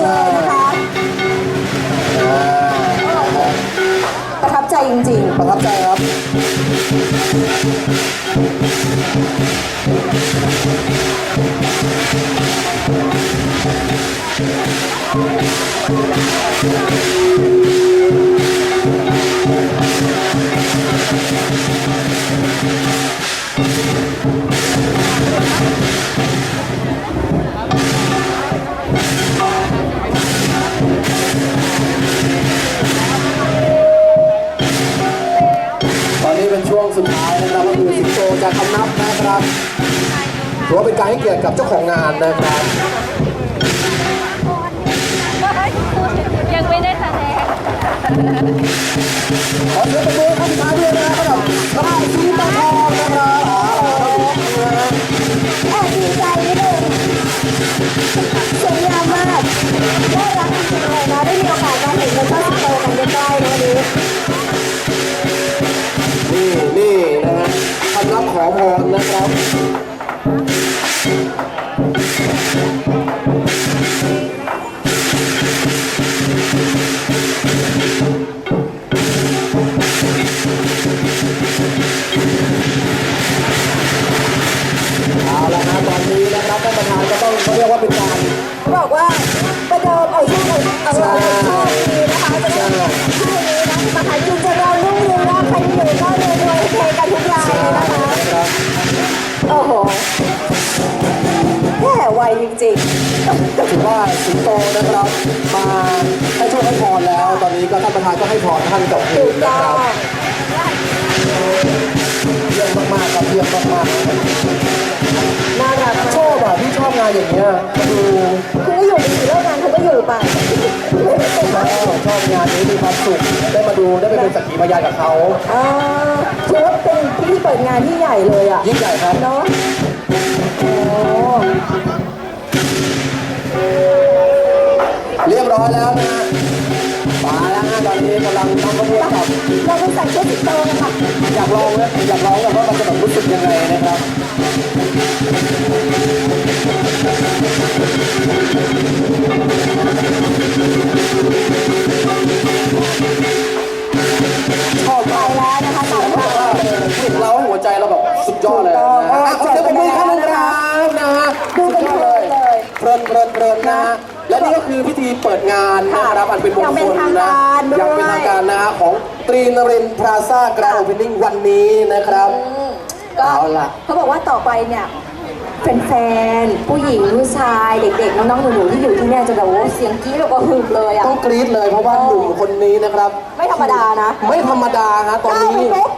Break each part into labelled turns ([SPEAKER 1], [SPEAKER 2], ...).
[SPEAKER 1] ช่วยนะคะ
[SPEAKER 2] ประทับใจจริง ประทับใจครับ ๆ ถือว่าเป็นการให้เกียรติกับเจ้าของงานนะครับ
[SPEAKER 3] ยังไม่ได้แสดง
[SPEAKER 2] ขอเสียงปรบมือให้ท่านสุดท้ายด้วยนะครับสำหรับค่ายสีตาทอง
[SPEAKER 1] เอาละ
[SPEAKER 2] ครับตอนนี้นะครับท่านประธานก็ต้องเขาเรียกว่าเป็นการ
[SPEAKER 1] บอกว่าประเดิมเอาชื่อเอาเอา
[SPEAKER 2] ใช่
[SPEAKER 1] ชื่อดีนะคะจะได้ชื่อนี้นะมหาจุนจะ แย่ไวจริงๆ
[SPEAKER 2] ถือว่าสิงโตนะครับ มาให้โชคให้พรแล้ว ตอนนี้ก็ท่านประธานก็ให้พรท่านกับ
[SPEAKER 1] ๆ
[SPEAKER 2] คื
[SPEAKER 1] ถู
[SPEAKER 2] น
[SPEAKER 1] ก
[SPEAKER 2] นะ
[SPEAKER 1] อ
[SPEAKER 2] ครับ
[SPEAKER 1] ง
[SPEAKER 2] เยี่ยมมากๆครับเยี่ยมมากๆ
[SPEAKER 1] น่ารัก
[SPEAKER 2] ชอบอะพี่ชอบงานอย่างเงี้ยดู
[SPEAKER 1] คุณก็อยู่ไปสิเลิกงานคุณก็อยู่ไป
[SPEAKER 2] ชอบงานนี้มีความสุขได้มาดูได้ไปเป็นสักขีพยานกับเขา
[SPEAKER 1] อ่าถือว่าเป็นพิธีเปิดงานที่ใหญ่เลยอะ
[SPEAKER 2] ยิ่งใหญ่ครับ
[SPEAKER 1] เนาะโอ้
[SPEAKER 2] เรียบร้อยแล้วนะฮะมาแล้วฮะตอนนี้กำลังทำขบวนกับ
[SPEAKER 1] เราไปใส่ชุดสิงโตกันค่ะ
[SPEAKER 2] อยากลองนะอยากลองแบบว่ามันจะแบบรู้สึกยังไงนะครับ ยอดเลยนะฮะอะขอเสียงปรบมือให้ท่านนะครับนะฮะ
[SPEAKER 1] ดู
[SPEAKER 2] สุ
[SPEAKER 1] กั
[SPEAKER 2] ด
[SPEAKER 1] น
[SPEAKER 2] ยอด
[SPEAKER 1] เพ
[SPEAKER 2] เล
[SPEAKER 1] ลิ
[SPEAKER 2] ย
[SPEAKER 1] นเลย
[SPEAKER 2] เพลินเพลินเพลินนะฮะและนี่ก็คือพิธีเปิดงานนะครับอันเป็นมง
[SPEAKER 1] อย่าง
[SPEAKER 2] ค
[SPEAKER 1] เป็น
[SPEAKER 2] ล
[SPEAKER 1] ทาง
[SPEAKER 2] นะ
[SPEAKER 1] การด้วย
[SPEAKER 2] อย่างเป็นทางการนะฮะของตรีนรินทร์พลาซ่าแกรนด์โอเพนนิ่งวันนี้นะครับ
[SPEAKER 1] อืมก็
[SPEAKER 2] เอาล่ะ
[SPEAKER 1] เขาบอกว่าต่อไปเนี่ยแฟนๆผู้หญิงผู้ชายเด็กๆน้องๆหนูๆที่อยู่ที่เนี่ยจะแบบว่าเสียงกรี๊ดแบบว่าหึมเลยอะ
[SPEAKER 2] ต้องกรี๊ดเลยเพราะว่าหนุ่มคนนี้นะครับ
[SPEAKER 1] ไม่ธรรมดานะ
[SPEAKER 2] ไม่ธรรมดาฮะตอน
[SPEAKER 1] ก้าวไป
[SPEAKER 2] นี้
[SPEAKER 1] ปุ๊บ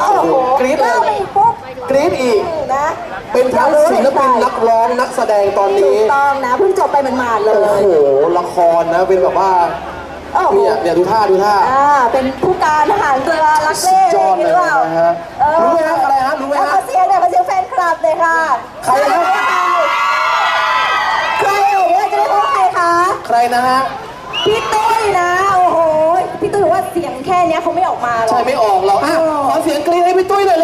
[SPEAKER 1] โอ้โห
[SPEAKER 2] กรี๊ดเลย
[SPEAKER 1] ก้าวไปปุ๊บ
[SPEAKER 2] ก รี๊ดอีก
[SPEAKER 1] นะ
[SPEAKER 2] เป็นทั้งศิลปินนักร้องนักแสดงตอน
[SPEAKER 1] ถู
[SPEAKER 2] นี้
[SPEAKER 1] กต้องนะเพิ่งจบไปหมาดๆเล
[SPEAKER 2] โอ้
[SPEAKER 1] ย
[SPEAKER 2] โห ละครนะ เป็นแบบว่า
[SPEAKER 1] โอ้โห
[SPEAKER 2] เนี่ยเนี่ยดูท่าดูท่า
[SPEAKER 1] อ่าเป็นผู้การทหารเรือรักเล่
[SPEAKER 2] จอด
[SPEAKER 1] ห
[SPEAKER 2] เล
[SPEAKER 1] รื
[SPEAKER 2] ย
[SPEAKER 1] อเปล่า
[SPEAKER 2] นะฮะ
[SPEAKER 1] เออ
[SPEAKER 2] รู้ไหมฮะอะไรฮะรู้ไหม
[SPEAKER 1] แล้วข
[SPEAKER 2] ฮะ
[SPEAKER 1] อเสียงหน่อยขอเสียงแฟนคลับเลยค่ะ
[SPEAKER 2] ใครนะ
[SPEAKER 1] ใครเอ่ยจะได้พบใครคะ
[SPEAKER 2] ใครนะฮะ
[SPEAKER 1] พี่ตุ้ยนะ โอ้โห พี่ตุ้ยบอกว่าเสียงแค่เนี้ยเขาไม่ออกมาหรอก
[SPEAKER 2] ใช่ไม่ออกเราอะขอเสียงกรี๊ดให้พี่ตุ้ยหน่อยแล้ว